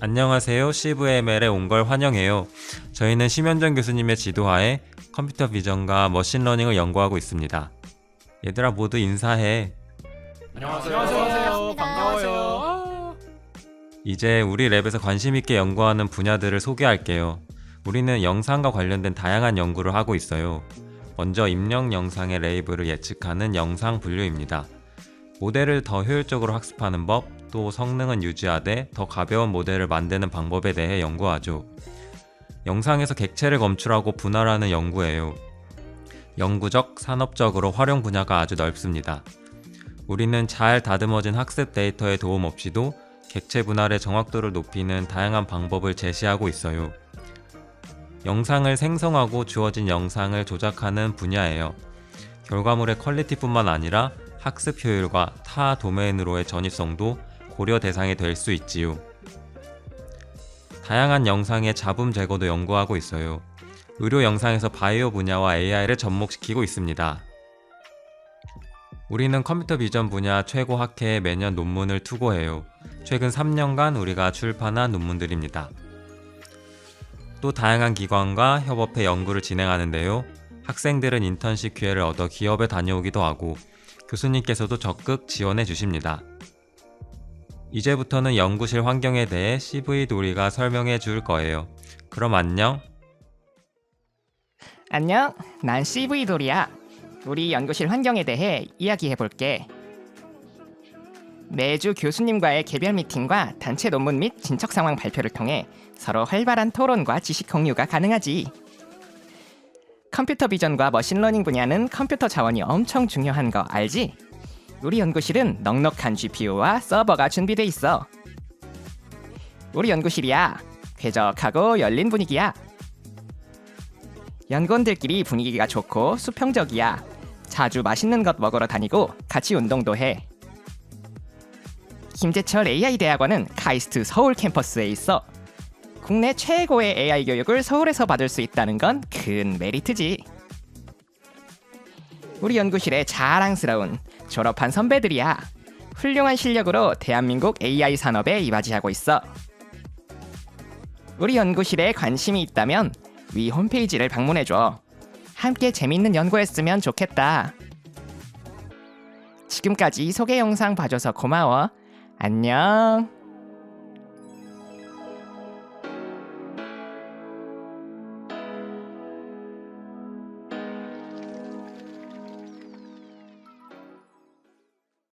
안녕하세요. CVML에 온 걸 환영해요. 저희는 심현정 교수님의 지도하에 컴퓨터 비전과 머신러닝을 연구하고 있습니다. 얘들아 모두 인사해. 안녕하세요. 반가워요. 이제 우리 랩에서 관심 있게 연구하는 분야들을 소개할게요. 우리는 영상과 관련된 다양한 연구를 하고 있어요. 먼저 입력 영상의 레이블을 예측하는 영상 분류입니다. 모델을 더 효율적으로 학습하는 법, 또 성능은 유지하되 더 가벼운 모델을 만드는 방법에 대해 연구하죠. 영상에서 객체를 검출하고 분할하는 연구예요. 영구적, 산업적으로 활용 분야가 아주 넓습니다. 우리는 잘 다듬어진 학습 데이터의 도움 없이도 객체 분할의 정확도를 높이는 다양한 방법을 제시하고 있어요. 영상을 생성하고 주어진 영상을 조작하는 분야예요. 결과물의 퀄리티뿐만 아니라 학습 효율과 타 도메인으로의 전이성도 고려 대상이 될 수 있지요. 다양한 영상의 잡음 제거도 연구하고 있어요. 의료 영상에서 바이오 분야와 AI를 접목시키고 있습니다. 우리는 컴퓨터 비전 분야 최고 학회에 매년 논문을 투고해요. 최근 3년간 우리가 출판한 논문들입니다. 또 다양한 기관과 협업해 연구를 진행하는데요. 학생들은 인턴십 기회를 얻어 기업에 다녀오기도 하고 교수님께서도 적극 지원해 주십니다. 이제부터는 연구실 환경에 대해 CV 도리가 설명해 줄 거예요. 그럼 안녕. 안녕. 난 CV 돌이야. 우리 연구실 환경에 대해 이야기해 볼게. 매주 교수님과의 개별 미팅과 단체 논문 및 진척 상황 발표를 통해 서로 활발한 토론과 지식 공유가 가능하지. 컴퓨터 비전과 머신러닝 분야는 컴퓨터 자원이 엄청 중요한 거 알지? 우리 연구실은 넉넉한 GPU와 서버가 준비돼 있어. 우리 연구실이야. 쾌적하고 열린 분위기야. 연구원들끼리 분위기가 좋고 수평적이야. 자주 맛있는 것 먹으러 다니고 같이 운동도 해. 김재철 AI 대학원은 카이스트 서울 캠퍼스에 있어. 국내 최고의 AI 교육을 서울에서 받을 수 있다는 건 큰 메리트지. 우리 연구실에 자랑스러운 졸업한 선배들이야. 훌륭한 실력으로 대한민국 AI 산업에 이바지하고 있어. 우리 연구실에 관심이 있다면 위 홈페이지를 방문해줘. 함께 재밌는 연구했으면 좋겠다. 지금까지 소개 영상 봐줘서 고마워. 안녕.